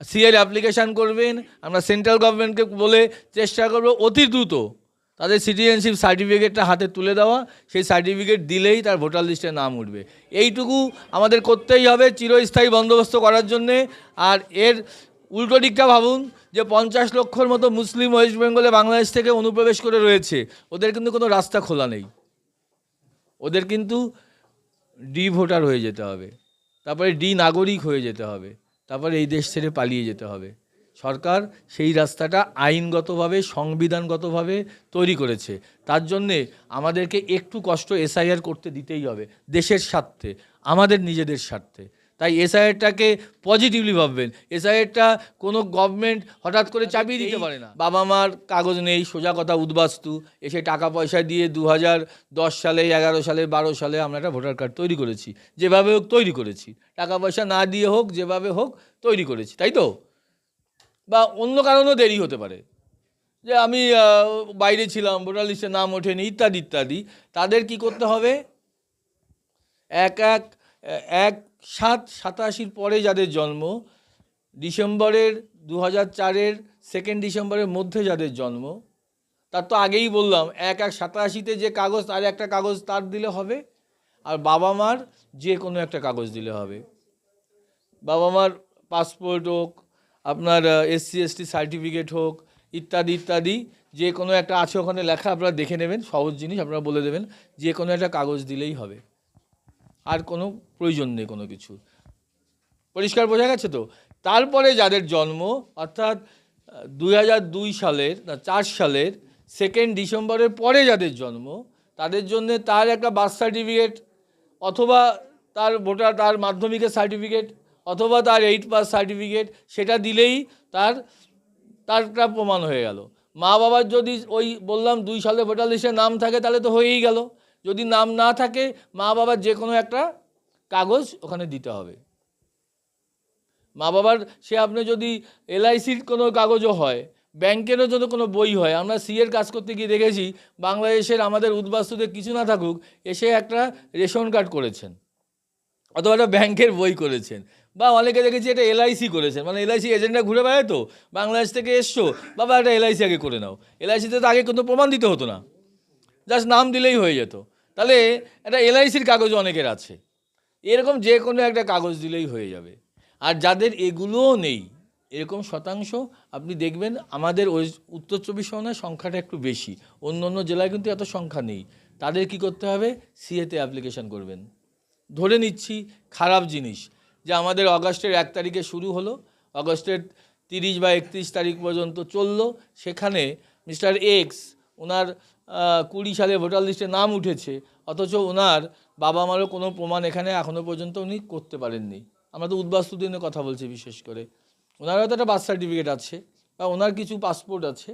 সিএর application করবেন, আমরা central গভর্নমেন্টকে বলে চেষ্টা করব অতি দ্রুত তাদের সিটিজেনশিপ সার্টিফিকেটটা হাতে তুলে দেওয়া। সেই সার্টিফিকেট দিলেই তার ভোটার লিস্টে নাম উঠবে। এইটুকু আমাদের করতেই হবে চিরস্থায়ী বন্দোবস্ত করার জন্যে। আর এর উল্টো দিকটা ভাবুন, যে পঞ্চাশ লক্ষর মতো মুসলিম ওয়েস্ট বেঙ্গলে বাংলাদেশ থেকে অনুপ্রবেশ করে রয়েছে, ওদের কিন্তু কোনো রাস্তা খোলা নেই। ওদের কিন্তু ডি ভোটার হয়ে যেতে হবে। তারপরে ডি নাগরিক হয়ে যেতে হবে। তারপরে এই দেশ ছেড়ে পালিয়ে যেতে হবে। সরকার সেই রাস্তাটা আইনগতভাবে, সংবিধানগতভাবে তৈরি করেছে। তার জন্যে আমাদেরকে একটু কষ্ট এসআইআর করতে দিতেই হবে, দেশের স্বার্থে, আমাদের নিজেদের স্বার্থে। তাই এসআইআরটাকে পজিটিভলি ভাববেন। এসআইআরটা কোনো গভর্নমেন্ট হঠাৎ করে চাপিয়ে দিতে পারে না। বাবা মার কাগজ নেই সোজা কথা উদ্বাস্তু। এসে টাকা পয়সা দিয়ে দু হাজার দশ সালে এগারো সালে বারো সালে আমরা একটা ভোটার কার্ড তৈরি করেছি। যেভাবে হোক তৈরি করেছি। টাকা পয়সা না দিয়ে হোক যেভাবে হোক তৈরি করেছি তাই তো? বা অন্য কারণেও দেরি হতে পারে। যে আমি বাইরে ছিলাম ভোটার লিস্টে নাম ওঠেনি ইত্যাদি ইত্যাদি। তাদের কি করতে হবে? এক এক এক সাত, সাতাশির পরে যাদের জন্ম, ডিসেম্বরের দু হাজার চারের সেকেন্ড ডিসেম্বরের মধ্যে যাদের জন্ম, তার তো আগেই বললাম, এক এক সাতাশিতে যে কাগজ, তার একটা কাগজ তার দিলে হবে, আর বাবা মার যে কোনো একটা কাগজ দিলে হবে। বাবা মার পাসপোর্ট হোক, আপনার এসসি এসটি সার্টিফিকেট হোক, ইত্যাদি ইত্যাদি, যে কোনো একটা আছে ওখানে লেখা, আপনারা দেখে নেবেন, সহজ জিনিস, আপনারা বলে দেবেন, যে কোনো একটা কাগজ দিলেই হবে। আর কোনো প্রয়োজন নেই কোনো কিছু। পরিষ্কার বোঝা গেছে তো? তারপরে যাদের জন্ম, অর্থাৎ দুই হাজার দুই সালের, না, চার সালের সেকেন্ড ডিসেম্বরের পরে যাদের জন্ম, তাদের জন্য তার একটা বার্থ সার্টিফিকেট অথবা তার ভোটার তার মাধ্যমিকের সার্টিফিকেট অথবা তার এইট পাস সার্টিফিকেট সেটা দিলেই তার, তারটা প্রমাণ হয়ে গেল। মা বাবার যদি ওই বললাম দুই সালে ভোটার লিস্টে নাম থাকে, তাহলে তো হয়েই গেল। যদি নাম না থাকে, মা বাবার যে কোনো একটা কাগজ ওখানে দিতে হবে। মা বাবার, সে আপনি যদি এলআইসির কোনো কাগজও হয়, ব্যাংকেরও যদি কোনো বই হয়, আমরা সিএর কাজ করতে গিয়ে দেখেছি, বাংলাদেশের আমাদের উদ্বাস্তুদের কিছু না থাকুক, এসে একটা রেশন কার্ড করেছেন, অথবা একটা ব্যাংকের বই করেছেন, বা অনেকে দেখেছি এটা এলআইসি করেছেন মানে এলআইসি এজেন্টরা ঘুরে বেড়ায় তো, বাংলাদেশ থেকে এসছো, বাবা একটা এলআইসি আগে করে নাও এলআইসিতে তো আগে কোনো প্রমাণ দিতে হতো না, জাস্ট নাম দিলেই হয়ে যেত। তাহলে একটা এলআইসির কাগজ অনেকের আছে। এরকম যে কোনো একটা কাগজ দিলেই হয়ে যাবে। আর যাদের এগুলোও নেই, এরকম শতাংশ, আপনি দেখবেন আমাদের ওই উত্তর চব্বিশ পরগনার সংখ্যাটা একটু বেশি। অন্য অন্য জেলায় কিন্তু এত সংখ্যা নেই। তাদের কি করতে হবে? সিএতে অ্যাপ্লিকেশন করবেন। ধরে নিচ্ছি খারাপ জিনিস, যে আমাদের অগাস্টের এক তারিখে শুরু হলো, অগস্টের তিরিশ বা একত্রিশ তারিখ পর্যন্ত চলল। সেখানে মিস্টার এক্স ওনার কুড়ি সালে ভোটার লিস্টে নাম উঠেছে, অথচ ওনার বাবা মারও কোনো প্রমাণ এখানে এখনও পর্যন্ত উনি করতে পারেননি। আমরা তো উদ্বাস্তুদের কথা বলছি বিশেষ করে। ওনার হয়তো একটা বার্থ সার্টিফিকেট আছে, বা ওনার কিছু পাসপোর্ট আছে,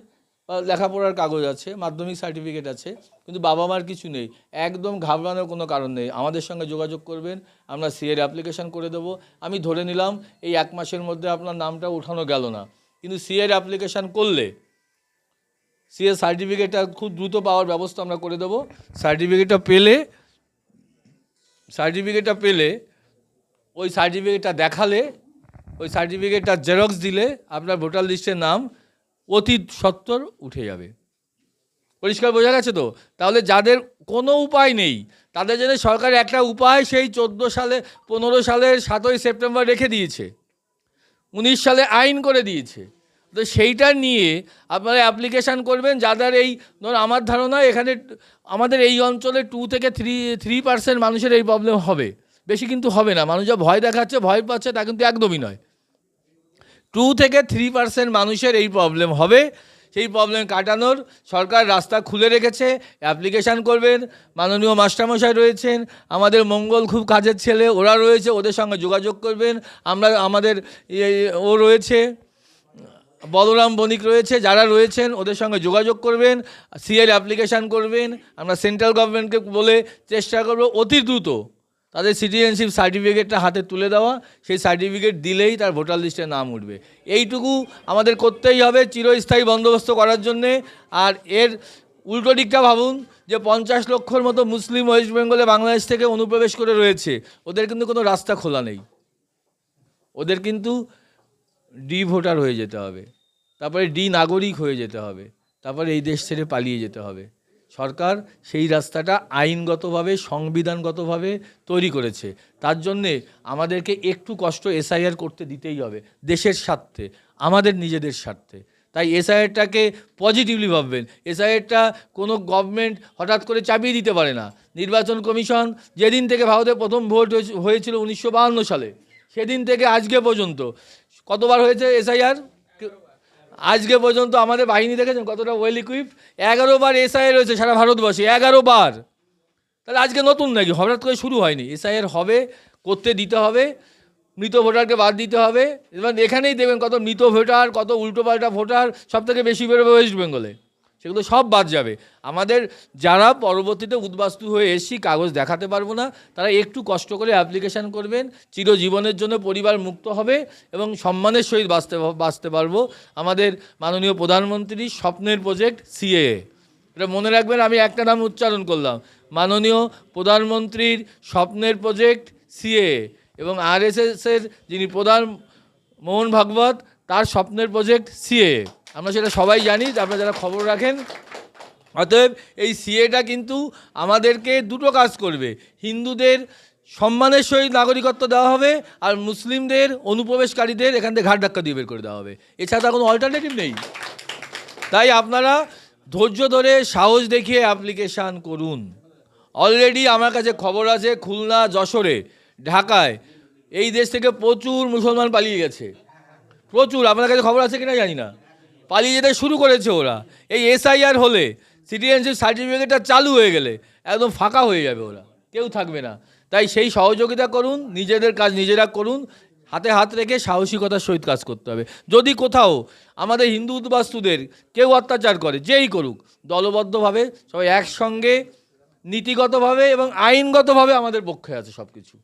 বা লেখাপড়ার কাগজ আছে, মাধ্যমিক সার্টিফিকেট আছে, কিন্তু বাবা মার কিছু নেই। একদম ঘাবড়ানোর কোনো কারণ নেই। আমাদের সঙ্গে যোগাযোগ করবেন, আমরা সিএর অ্যাপ্লিকেশন করে দেবো। আমি ধরে নিলাম, এই এক মাসের মধ্যে আপনার নামটা ওঠানো গেল না। কিন্তু সিএর অ্যাপ্লিকেশন করলে সিএ সার্টিফিকেটটা খুব দ্রুত পাওয়ার ব্যবস্থা আমরা করে দেবো। সার্টিফিকেটটা পেলে সার্টিফিকেটটা পেলে, ওই সার্টিফিকেটটা দেখালে, ওই সার্টিফিকেটটা জেরক্স দিলে আপনার ভোটার লিস্টের নাম অতি সত্তর উঠে যাবে। পরিষ্কার বোঝা গেছে তো? তাহলে যাদের কোনো উপায় নেই, তাদের জন্য সরকার একটা উপায় সেই চোদ্দ সালে, পনেরো সালের সাতই সেপ্টেম্বর রেখে দিয়েছে। উনিশ সালে আইন করে দিয়েছে। তো সেইটা নিয়ে আপনারা অ্যাপ্লিকেশান করবেন, যাদের এই ধরুন আমার ধারণা এখানে আমাদের এই অঞ্চলে টু থেকে থ্রি থ্রি পার্সেন্ট মানুষের এই প্রবলেম হবে। বেশি কিন্তু হবে না। মানুষ যা ভয় দেখাচ্ছে, ভয় পাচ্ছে, তা কিন্তু একদমই নয়। টু থেকে থ্রি পার্সেন্ট মানুষের এই প্রবলেম হবে। সেই প্রবলেম কাটানোর সরকার রাস্তা খুলে রেখেছে অ্যাপ্লিকেশান করবেন। মাননীয় মাস্টারমশাই রয়েছেন, আমাদের মঙ্গল খুব কাজের ছেলে, ওরা রয়েছে, ওদের সঙ্গে যোগাযোগ করবেন। আমরা, আমাদের ও রয়েছে। বলরাম বণিক রয়েছে, যারা রয়েছেন ওদের সঙ্গে যোগাযোগ করবেন সিএর অ্যাপ্লিকেশান করবেন, আমরা সেন্ট্রাল গভর্নমেন্টকে বলে চেষ্টা করব অতি দ্রুত তাদের সিটিজেনশিপ সার্টিফিকেটটা হাতে তুলে দেওয়া, সেই সার্টিফিকেট দিলেই তার ভোটার লিস্টে নাম উঠবে। এইটুকু আমাদের করতেই হবে চিরস্থায়ী বন্দোবস্ত করার জন্যে, আর এর উল্টো দিকটা ভাবুন যে পঞ্চাশ লক্ষর মতো মুসলিম ওয়েস্ট বেঙ্গলে বাংলাদেশ থেকে অনুপ্রবেশ করে রয়েছে, ওদের কিন্তু কোনো রাস্তা খোলা নেই। ওদের কিন্তু ডি ভোটার হয়ে যেতে হবে। তারপরে ডি নাগরিক হয়ে যেতে হবে। তারপরে এই দেশ ছেড়ে পালিয়ে যেতে হবে। সরকার সেই রাস্তাটা আইনগতভাবে, সংবিধানগতভাবে তৈরি করেছে। তার জন্যে আমাদেরকে একটু কষ্ট এসআইআর করতে দিতেই হবে, দেশের স্বার্থে, আমাদের নিজেদের স্বার্থে। তাই এসআইআরটাকে পজিটিভলি ভাববেন। এসআইআরটা কোনো গভর্নমেন্ট হঠাৎ করে চাপিয়ে দিতে পারে না। নির্বাচন কমিশন যেদিন থেকে ভারতে প্রথম ভোট হয়েছে- হয়েছিল উনিশশো সালে, সেদিন থেকে আজকে পর্যন্ত। কতবার হয়েছে এসআইআর? আজকে পর্যন্ত আমাদের বাহিনী দেখেছেন কতটা ওয়েল ইকুইপ এগারো বার এসআই রয়েছে সারা ভারতবর্ষে, এগারো বার। তাহলে আজকে নতুন নাকি? হঠাৎ করে শুরু হয়নি। এসআইয়ের হবে, করতে দিতে হবে, মৃত ভোটারকে বাদ দিতে হবে। এবার এখানেই দেবেন কত মৃত ভোটার, কত উল্টোপাল্টা ভোটার সব থেকে বেশি বেরোবে ওয়েস্ট বেঙ্গলে সেগুলো সব বাদ যাবে। আমাদের যারা পরবর্তীতে উদ্বাস্তু হয়ে এসছি, কাগজ দেখাতে পারব না, তারা একটু কষ্ট করে অ্যাপ্লিকেশান করবেন, চিরজীবনের জন্য পরিবার মুক্ত হবে এবং সম্মানের সহিত বাঁচতে বাঁচতে পারব। আমাদের মাননীয় প্রধানমন্ত্রীর স্বপ্নের প্রজেক্ট সিএএ এটা মনে রাখবেন, আমি একটা নাম উচ্চারণ করলাম। মাননীয় প্রধানমন্ত্রীর স্বপ্নের প্রজেক্ট সিএ এবং আরএসএসের যিনি প্রধান মোহন ভাগবত, তার স্বপ্নের প্রজেক্ট সিএ আমরা সেটা সবাই জানি, আপনারা যারা খবর রাখেন। অতএব এই সিএটা কিন্তু আমাদেরকে দুটো কাজ করবে। হিন্দুদের সম্মানের সহিত নাগরিকত্ব দেওয়া হবে আর মুসলিমদের অনুপ্রবেশকারীদের এখান থেকে ঘাট ধাক্কা দিয়ে বের করে দেওয়া হবে। এছাড়া কোনো অল্টারনেটিভ নেই। তাই আপনারা ধৈর্য ধরে সাহস দেখিয়ে অ্যাপ্লিকেশান করুন। অলরেডি আমার কাছে খবর আছে খুলনা, যশোরে, ঢাকায়। এই দেশ থেকে প্রচুর মুসলমান পালিয়ে গেছে। প্রচুর। আপনার কাছে খবর আছে কিনা জানি না। পালিয়ে যেতে শুরু করেছে ওরা। এই এসআইআর হলে সিটিজেনশিপ সার্টিফিকেটটা চালু হয়ে গেলে একদম ফাঁকা হয়ে যাবে ওরা। কেউ থাকবে না। তাই সেই সহযোগিতা করুন, নিজেদের কাজ নিজেরা করুন, হাতে হাত রেখে সাহসিকতার সহিত কাজ করতে হবে। যদি কোথাও আমাদের হিন্দু উদ্বাস্তুদের কেউ অত্যাচার করে, যেই করুক, দলবদ্ধভাবে, সবাই একসঙ্গে, নীতিগতভাবে এবং আইনগতভাবে আমাদের পক্ষে আছে সব কিছু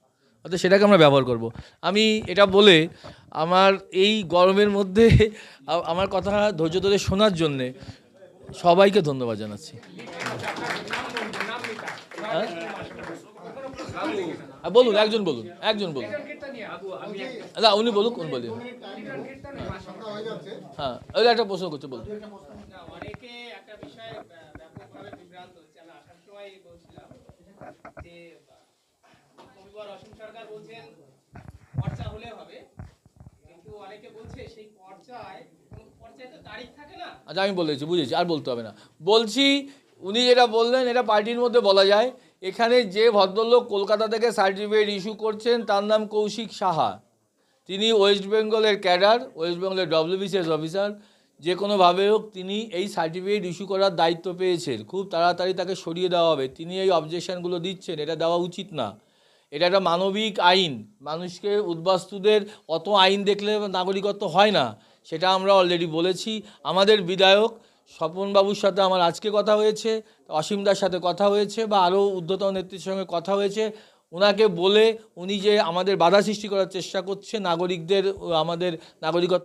অর্থাৎ সেটাকে আমরা ব্যবহার করব। আমি এটা বলে আমার এই গরমের মধ্যে আমার কথা ধৈর্য ধরে শোনার জন্যে সবাইকে ধন্যবাদ জানাচ্ছি। হ্যাঁ? হ্যাঁ, বলুন একজন বলুন একজন বলুন। না উনি বলুন কোন বলুন হ্যাঁ ওই একটা প্রশ্ন করছে বলুন। সরকার বলছেন হলে হবে। কিন্তু অনেকে বলছে সেই আচ্ছা আমি বলেছি বুঝেছি, আর বলতে হবে না। বলছি, উনি যেটা বললেন, এটা পার্টির মধ্যে বলা যায়, এখানে যে ভদ্রলোক কলকাতা থেকে সার্টিফিকেট ইস্যু করছেন, তার নাম কৌশিক সাহা। তিনি ওয়েস্ট বেঙ্গলের ক্যাডার, ওয়েস্ট বেঙ্গলের ডব্লিউবিসিএস অফিসার, যে কোনোভাবে হোক, তিনি এই সার্টিফিকেট ইস্যু করার দায়িত্ব পেয়েছেন। খুব তাড়াতাড়ি তাকে সরিয়ে দেওয়া হবে। তিনি এই অবজেকশনগুলো দিচ্ছেন, এটা দেওয়া উচিত না। এটা একটা মানবিক আইন। মানুষকে উদ্বাস্তুদের অত আইন দেখলে নাগরিকত্ব হয় না, সেটা আমরা অলরেডি বলেছি। আমাদের বিধায়ক স্বপনবাবুর সাথে আমার আজকে কথা হয়েছে অসীমদার সাথে কথা হয়েছে বা আরও উদ্ধত নেত্রীর সঙ্গে কথা হয়েছে। ওনাকে বলে উনি যে আমাদের বাধা সৃষ্টি করার চেষ্টা করছে, নাগরিকদের, আমাদের নাগরিকত্ব